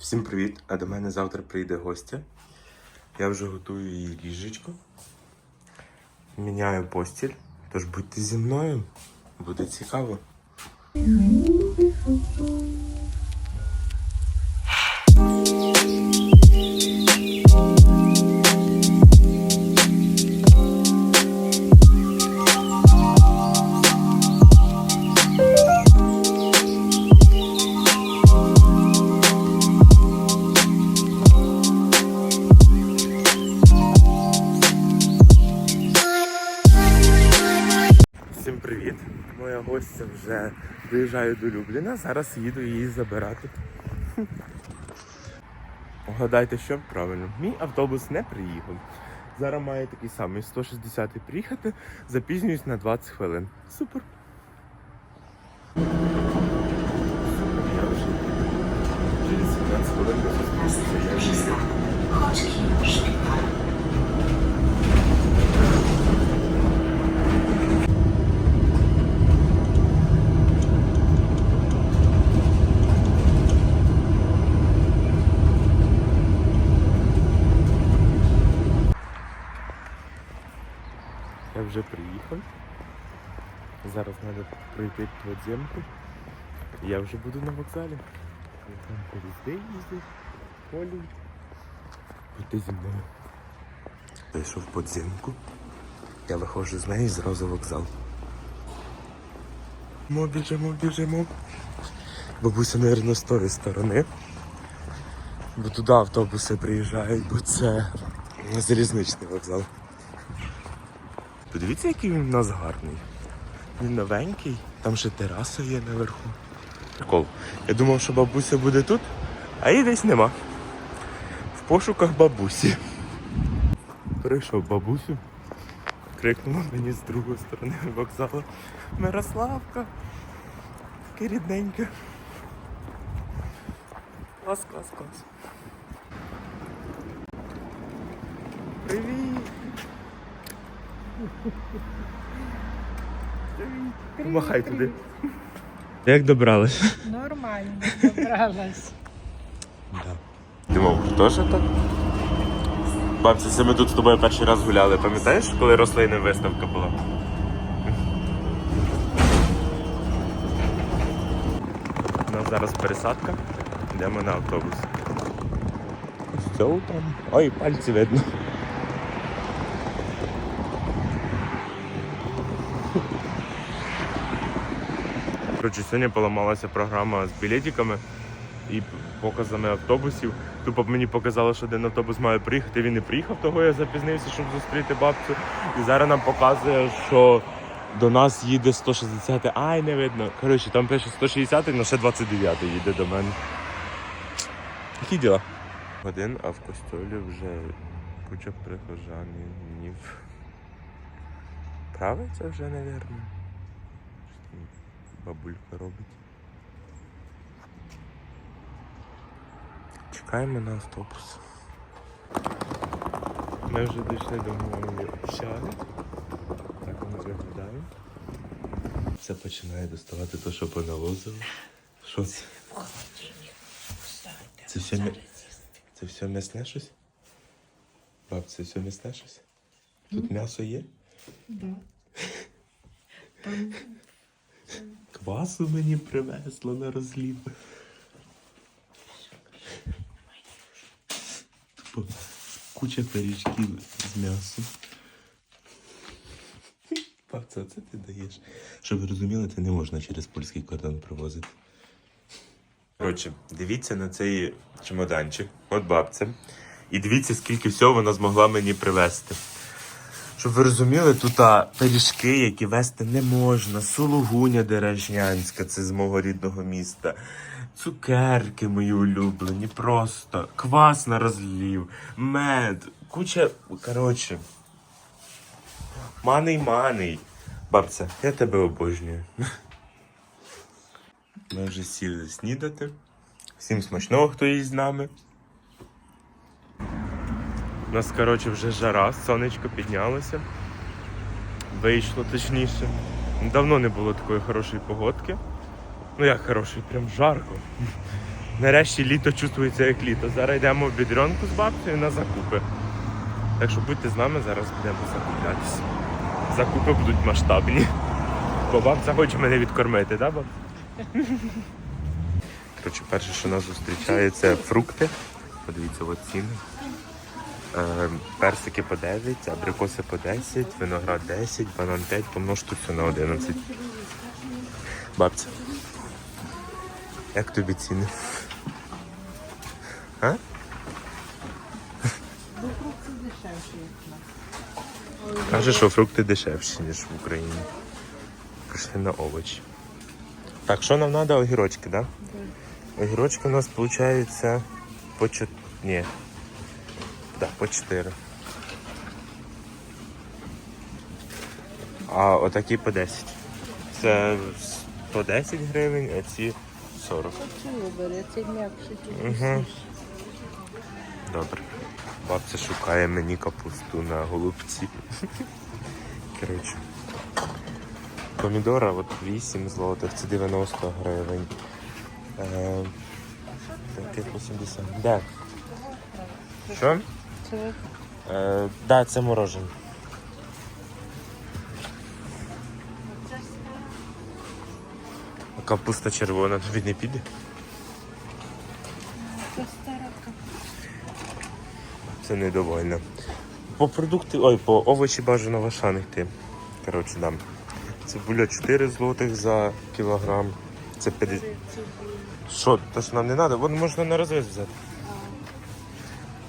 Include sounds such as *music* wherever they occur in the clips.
Всім привіт! А до мене завтра прийде гостя. Я вже готую її ліжечко. Міняю постіль. Тож будьте зі мною. Буде цікаво. Привіт! Моя гостя вже приїжджає до Любліна. Зараз їду її забирати. Угадайте, що правильно. Мій автобус не приїхав. Зараз має такий самий 160 приїхати, запізнююсь на 20 хвилин. Супер. Через 17 хвилин вже. Я приїхав. Зараз треба пройти подземку. Я вже буду на вокзалі. Там поїзди їздять, полі. Будьте зі мною. Зайшов подземку. Я виходжу з неї зразу вокзал. Ми біжимо, біжимо. Бабуся, мабуть, з тої сторони. Бо туди автобуси приїжджають, бо це залізничний вокзал. Подивіться, який він у нас гарний. Він новенький, там ще тераса є наверху. Прикол. Я думав, що бабуся буде тут, а її десь нема. В пошуках бабусі. Прийшов бабусю, крикнула мені з другої сторони вокзалу. Мирославка, таке рідненьке. Клас, клас, клас. Привіт! Помахай туди. Як добралась? Нормально, добралась. Да. Думав, хто так? Бабця, це ми тут з тобою перший раз гуляли, пам'ятаєш, коли рослини виставка була? У нас зараз пересадка, йдемо на автобус. Що там? Ой, пальці видно. Коротше, сьогодні поламалася програма з білетиками і показами автобусів. Тупо мені показало, що один автобус має приїхати, він не приїхав, того я запізнився, щоб зустріти бабцю. І зараз нам показує, що до нас їде 160. Ай, не видно. Коротше, там пише 160-й, але ще 29-й їде до мене. Які діла? Один, а в костюлі вже куча прихожанів. Правий це вже, мабуть. Бабулька робить. Чекаємо на автобус. Ми вже дійшли до моєї общаги. Так воно виглядає. Це починає доставати те, що понавозило. Що це? Це все, м'я- це все м'ясне щось? Баб, це все м'ясне щось? Тут м'ясо є? Да. Там Квасу мені привезло на розлів. Тупо куча пиріжків з м'ясом. Папця, це ти даєш. Щоб ви розуміли, це не можна через польський кордон провозити. Коротше, дивіться на цей чемоданчик. От бабця. І дивіться, скільки всього вона змогла мені привезти. Щоб ви розуміли, тут пиріжки, які вести не можна, сулугуня дережнянська, це з мого рідного міста, цукерки мої улюблені, просто квас на розлів, мед, куча. Коротше. Маний маний. Бабця, я тебе обожнюю. *laughs* Ми вже сіли снідати. Всім смачного, хто їсть з нами. У нас, коротше, вже жара, сонечко піднялося. Вийшло точніше. Давно не було такої хорошої погодки. Ну як хорошої, прям жарко. *laughs* Нарешті літо чувствується як літо. Зараз йдемо в бідрянку з бабцею на закупи. Так що будьте з нами, зараз будемо закуплятися. Закупи будуть масштабні. *laughs* Бо бабця хоче мене відкормити, так, бабця? *laughs* Коротше, перше, що нас зустрічає, це фрукти. Подивіться, от ціни. Е, персики по 9, абрикоси по 10, виноград 10, банан 5, помножте все на 11. Бабця. Як тобі ціни? А? Каже, що фрукти дешевші, ніж в Україні. Пішли на овочі. Так, що нам треба? Огірочки, так? Да? Огірочки у нас виходить по 4. Ні. Так, по 4. А отакі по 10. Це 110 гривень, а ці 40. Чого? Це м'якше. Угу. Добре. Бабця шукає мені капусту на голубці. Коротше. Помідора от 8 злотих, це 90 гривень. Е, таке по 70. Де? Що? Це Е, да, це морожене. Капуста червона *laughs* тобі не піде? це стара капуста. Це недовольно. По продукти, ой, по овочі бажано в Ашан йти. Коротше, дам. Цибуля 4 злотих за кілограм. Це 50. Що, то ж нам не треба, вон можна на розвес взяти.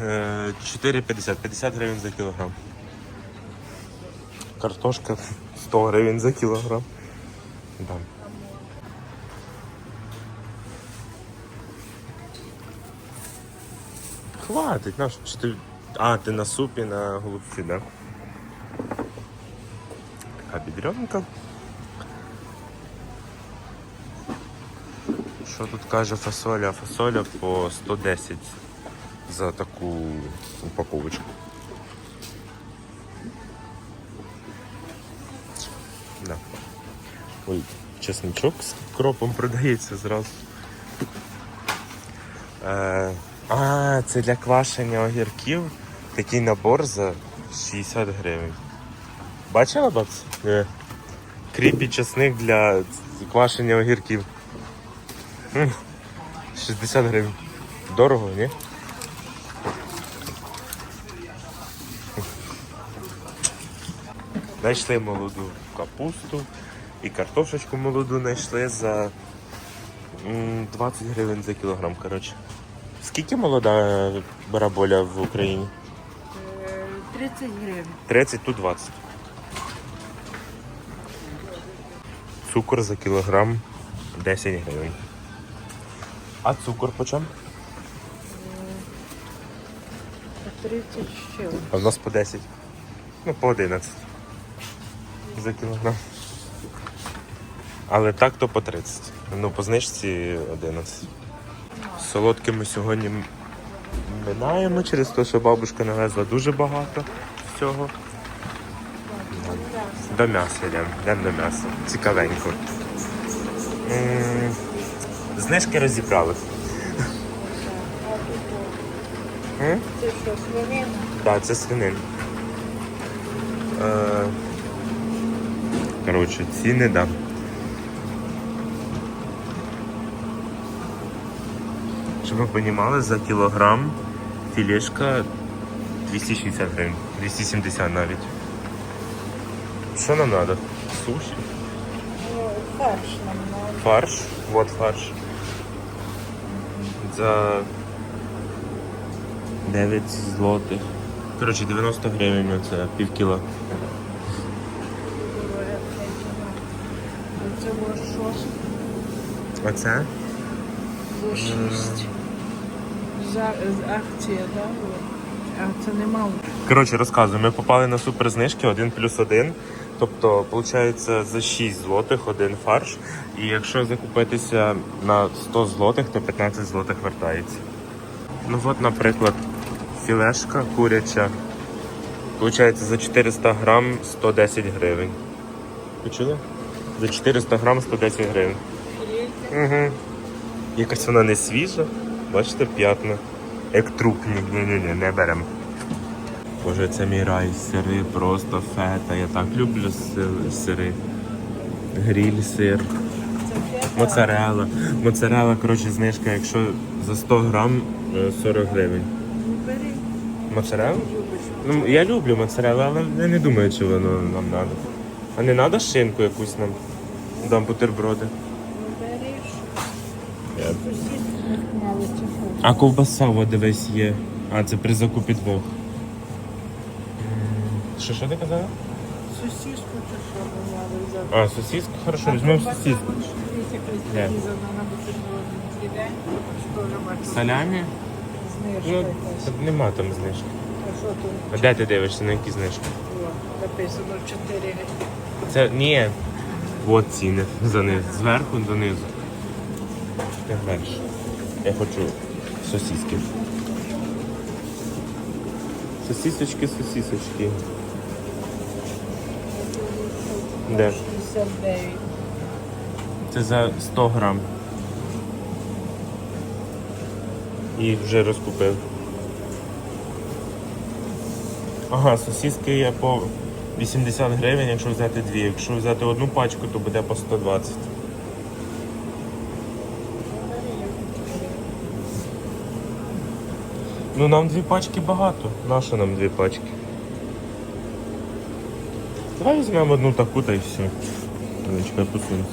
Е, 4,50, 50 гривень за кілограм. Картошка *laughs* 100 гривень за кілограм. Дам. Хватить, наш. Чи ти... А, ти на супі на голубці, да? Така бідрянка. Що тут каже фасоля? Фасоля по 110 за таку упаковочку. Да. Ой, чесничок з кропом продається зразу. Е, а, це для квашення огірків. Такий набор за 60 гривень. Бачила бабця? Е. Кріп чесник для квашення огірків. 60 гривень. Дорого, ні? Знайшли молоду капусту і картошечку молоду знайшли за 20 гривень за кілограм, коротше. Скільки молода бараболя в Україні? 30 гривень. 30, тут 20. Цукор за кілограм 10 гривень. А цукор по чому? 30 ще. А в нас по 10. Ну, по 11 за кілограм. Але так то по 30. Ну, по знижці 11. Солодке ми сьогодні минаємо через те, що бабушка навезла дуже багато всього. До м'яса йдемо, йдемо до м'яса. Цікавенько. М, Знижки розібрали. Це що, свинина? Так, це свинин. Е, коротше, ціни дам. Щоб ви розуміли, за кілограм філешка 260 гривень, 270 навіть. Що нам треба? Суші? Фарш нам надо. Фарш. Вот фарш. За 9 злотих. Коротше, 90 гривень це пів кіла. Це ось що? Оце? За 6. За з акція, так? А це нема. Коротше, розказую, ми попали на суперзнижки 1 плюс 1. Тобто, виходить, за 6 злотих один фарш. І якщо закупитися на 100 злотих, то 15 злотих вертається. Ну от, наприклад, філешка куряча. Получається за 400 грам 110 гривень. Ви чули? За 400 грам 110 гривень. Угу. Якась вона не свіжа. Бачите, п'ятна. Як трупні. Ні-ні-ні, не беремо. Боже, це мій рай, сири, просто фета. Я так люблю сири. Гріль сир. Моцарелла. Моцарелла, коротше, знижка, якщо за 100 грам е, 40 гривень. Бери, Моцарелла? Ну, я люблю моцареллу, але я не думаю, чи воно нам треба. А не треба шинку якусь нам? Дам бутерброди. Береш. Я... Сусідку мало чи що. А ковбаса, от дивись, є. А, це при закупі двох. Що, що ти казала? Сусідку чи що ми мали взяти. А, сосиску? Хорошо, візьмемо сосиску. Де? Салямі? Знижка Ну, якась. тут нема там знижки. А що тут? А де ти дивишся, на які знижки? О, Написано 4 гривні. Це ні. От ціни за них. Зверху донизу. Як далі? Я хочу сосиски. Сосисочки, сосисочки. Де? 69. Це за 100 грам. І вже розкупив. Ага, сосиски є по 80 гривень, якщо взяти дві. Якщо взяти одну пачку, то буде по 120. Ну нам дві пачки багато. Нащо нам дві пачки? Давай візьмемо одну таку та й все. Чекай, посунься.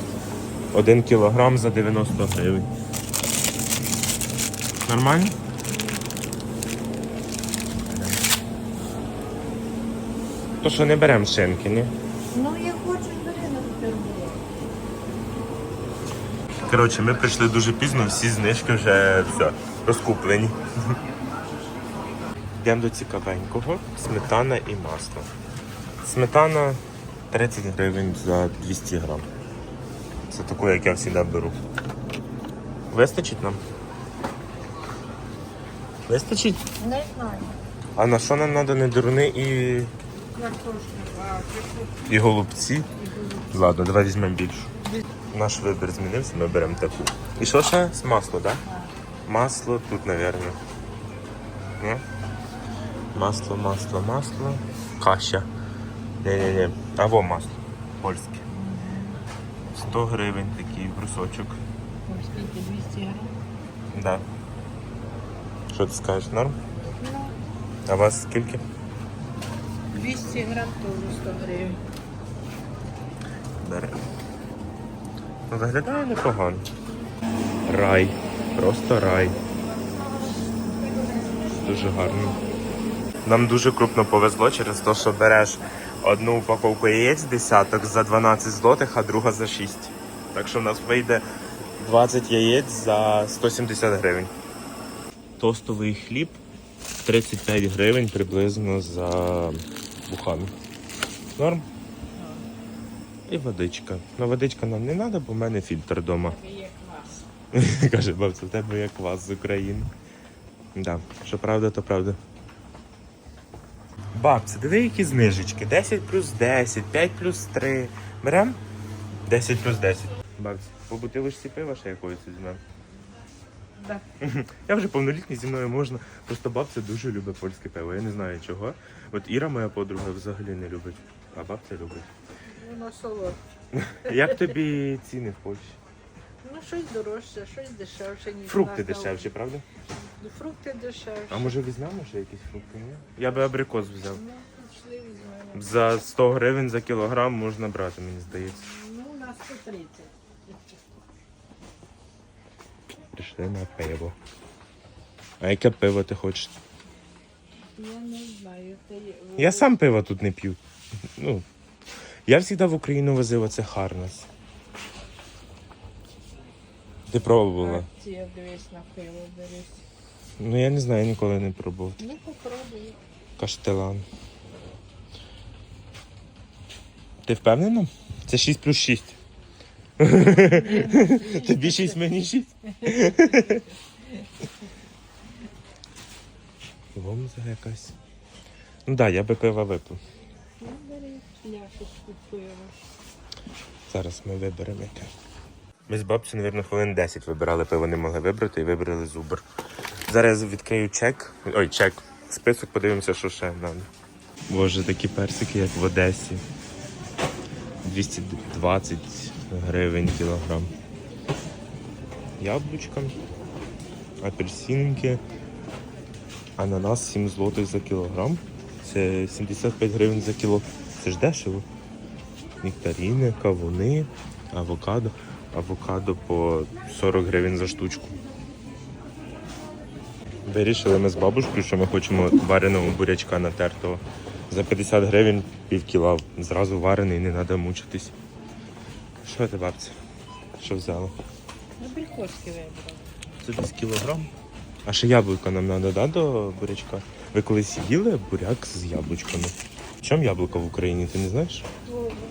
Один кілограм за 90 гривень. Нормально? То що не беремо шинки, ні? Ну, я хочу бери на. Коротше, ми прийшли дуже пізно, всі знижки вже все, розкуплені. Йдемо до цікавенького. Сметана і масло. Сметана 30 гривень за 200 грам. Це таку, як я завжди беру. Вистачить нам? Вистачить? Не знаю. А на що нам треба не дурни і. І голубці? Ладно, давай візьмемо більшу. Наш вибір змінився, ми беремо таку. І що ще? Масло, так? Да? Масло тут, мабуть. Масло, масло, масло. Каща. Ні-ні-ні. Або масло. Польське. 100 гривень такий брусочок. Скільки 200 гривень. Да. Що ти скажеш, норм? Ну, А у вас скільки? 200 грам теж 100 гривень. Бере. Ну, виглядає непогано. Рай. Просто рай. Дуже гарно. Нам дуже крупно повезло через те, що береш одну упаковку яєць десяток за 12 злотих, а друга за 6. Так що в нас вийде 20 яєць за 170 гривень. Тостовий хліб 35 гривень приблизно за бухану. Норм? І водичка. Ну, водичка нам не треба, бо в мене фільтр вдома. *laughs* Каже, бабця, в тебе є квас з України. Да, що правда, то правда. Бабця, диви, які знижечки. 10 плюс 10, 5 плюс 3. Берем? 10 плюс 10. Бабця, по бутилочці пива ще якоїсь візьмемо. Да. *laughs* Я вже повнолітній зі мною можна. Просто бабця дуже любить польське пиво. Я не знаю чого. От Іра, моя подруга, взагалі не любить, а бабця любить. Воно солодке. *laughs* Як тобі ціни в Польщі? Ну, щось дорожче, щось дешевше, ніж Фрукти дешевші, правда? Ну, Фрукти дешевші. А може візьмемо ще якісь фрукти? Ні? Я би абрикос взяв. Ну, пішли візьмемо. За 100 гривень за кілограм можна брати, мені здається. Ну, у нас 130. Прийшли на пиво. А яке пиво ти хочеш? Я не знаю. Ти... Я сам пиво тут не п'ю. Ну, я завжди в Україну возив оце Харнес. Ти пробувала? Акція, дивись, на пиво берись. Ну я не знаю, я ніколи не пробував. Ну, попробуй. Каштелан. Ти впевнена? Це 6 плюс 6. *laughs* Тобі 6, мені 6. Гомза якась. Ну так, да, я би пива випив. Ну, бери пляшечку пива. Зараз ми виберемо яке. Ми з бабцею, мабуть, хвилин 10 вибирали пиво, не могли вибрати і вибрали зубр. Зараз відкрию чек. Ой, чек. Список, подивимося, що ще нам. Боже, такі персики, як в Одесі. 220 гривень кілограм. Яблучка, апельсинки, ананас 7 злотих за кілограм. Це 75 гривень за кіло. Це ж дешево. Нектаріни, кавуни, авокадо. Авокадо по 40 гривень за штучку. Вирішили ми з бабушкою, що ми хочемо вареного бурячка натертого. За 50 гривень пів кіла. Зразу варений, не треба мучитись. Що ти, бабця? Що взяла? На бельхозки вибрала. Це десь кілограм. А ще яблука нам треба, да, до бурячка? Ви колись їли буряк з яблучками? В чому яблука в Україні, ти не знаєш?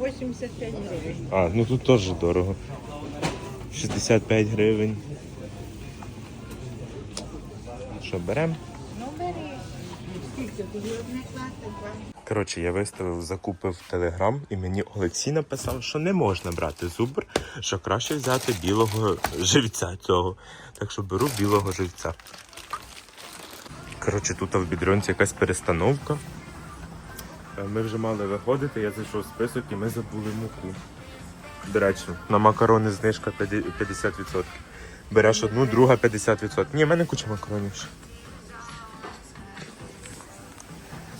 О, 85 гривень. А, ну тут теж дорого. 65 гривень. Що, беремо? Ну бери. Скільки тобі одне два. Коротше, я виставив закупи в Телеграм, і мені Олексій написав, що не можна брати зубр, що краще взяти білого живця цього. Так що беру білого живця. Коротше, тут в бідрюнці якась перестановка. Е, Ми вже мали виходити, я зайшов в список і ми забули муку. До речі, на макарони знижка 50%. Береш одну, друга 50%. Ні, в мене куча макаронів ще.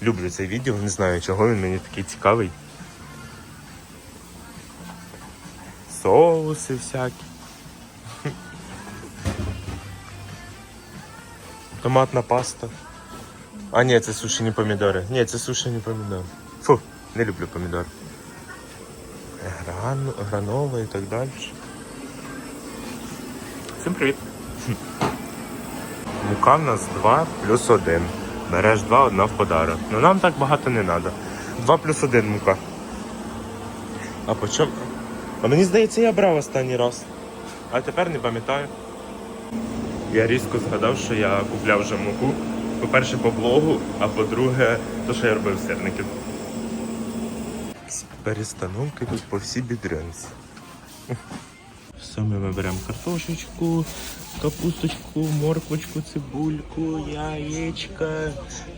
Люблю цей відео, не знаю чого він мені такий цікавий. Соуси всякі. Томатна паста. А ні, це сушені помідори. Ні, це сушені помідори. Фу, не люблю помідори. Гран... Гранова і так далі. Всім привіт. *laughs* Мука в нас 2 плюс 1. Береш 2, одна в подарок. Ну нам так багато не треба. 2 плюс 1 мука. А по чому? А мені здається, я брав останній раз. А тепер не пам'ятаю. Я різко згадав, що я купляв вже муку. По-перше, по блогу, а по-друге, то, що я робив сирників. Перестановки тут по всій бідрянці. Все ми беремо картошечку, капусточку, морквочку, цибульку, яєчка,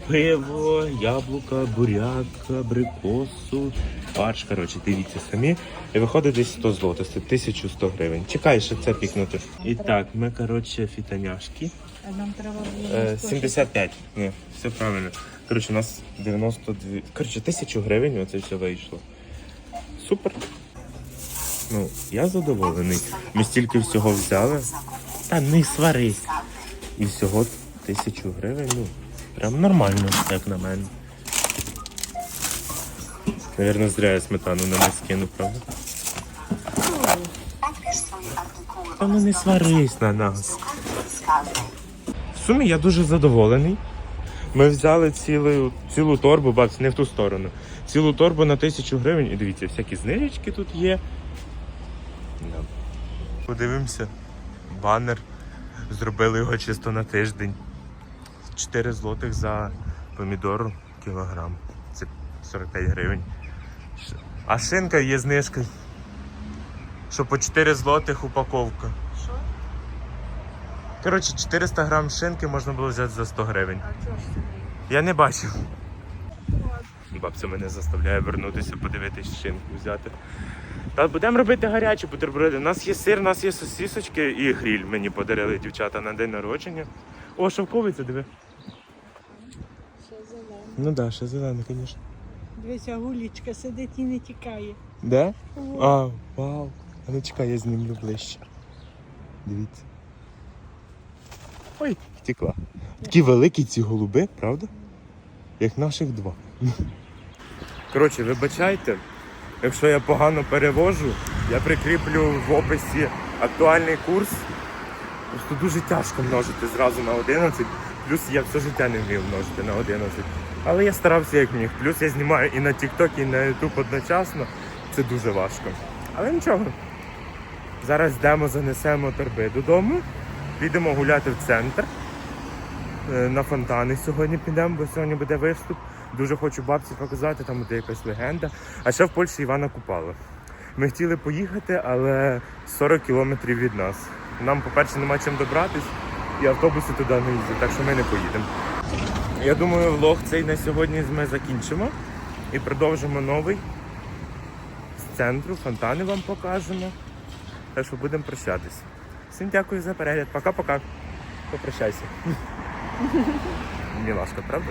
пиво, яблука, буряк, абрикосу, фарш. Коротше, дивіться самі. І виходить десь 100 злотих, це 1100 гривень. Чекай, ще це пікнути. І так, ми, коротше, фітаняшки. А нам треба було Е, 75. Ні, все правильно. Коротше, у нас 92. Коротше, тисячу гривень оце все вийшло. Супер. Ну, я задоволений. Ми стільки всього взяли. Та не сварись. І всього тисячу гривень, ну, прям нормально, як на мене. Навірно, зря я сметану на не скину, правда? Та ну не сварись на нас. Сумі я дуже задоволений. Ми взяли цілу, цілу торбу, бац, не в ту сторону. Цілу торбу на тисячу гривень. І дивіться, всякі знижечки тут є. Подивимося. Банер. Зробили його чисто на тиждень. 4 злотих за помідор кілограм. Це 45 гривень. А шинка є знижка. Що по 4 злотих упаковка. Коротше, 400 грам шинки можна було взяти за 100 гривень. А чого ж? Я не бачив. Бабця мене заставляє вернутися, подивитись шинку взяти. Та будемо робити гарячі бутерброди. У нас є сир, у нас є сосісочки і гріль. Мені подарили дівчата на день народження. О, шовковиця, диви. Ще зелено. Ну так, да, ще зелена, звісно. Дивися, гулічка сидить і не тікає. Де? О, А, вау. А ну чекай, я знімлю ближче. Дивіться. Ой, втекла. Такі великі ці голуби, правда? Як наших два. Коротше, вибачайте, якщо я погано перевожу, я прикріплю в описі актуальний курс. Просто дуже тяжко множити зразу на 11. Плюс я все життя не вмів множити на 11. Але я старався як міг. Плюс я знімаю і на TikTok, і на YouTube одночасно. Це дуже важко. Але нічого. Зараз йдемо, занесемо торби додому, підемо гуляти в центр. Е, На фонтани сьогодні підемо, бо сьогодні буде виступ. Дуже хочу бабці показати, там буде якась легенда. А ще в Польщі Івана Купала. Ми хотіли поїхати, але 40 кілометрів від нас. Нам, по-перше, нема чим добратись, і автобуси туди не їздять, так що ми не поїдемо. Я думаю, влог цей на сьогодні ми закінчимо і продовжимо новий з центру, фонтани вам покажемо. Так що будемо прощатись. Всім дякую за перегляд. Пока-пока. Попрощайся. *laughs* Мілашка, правда?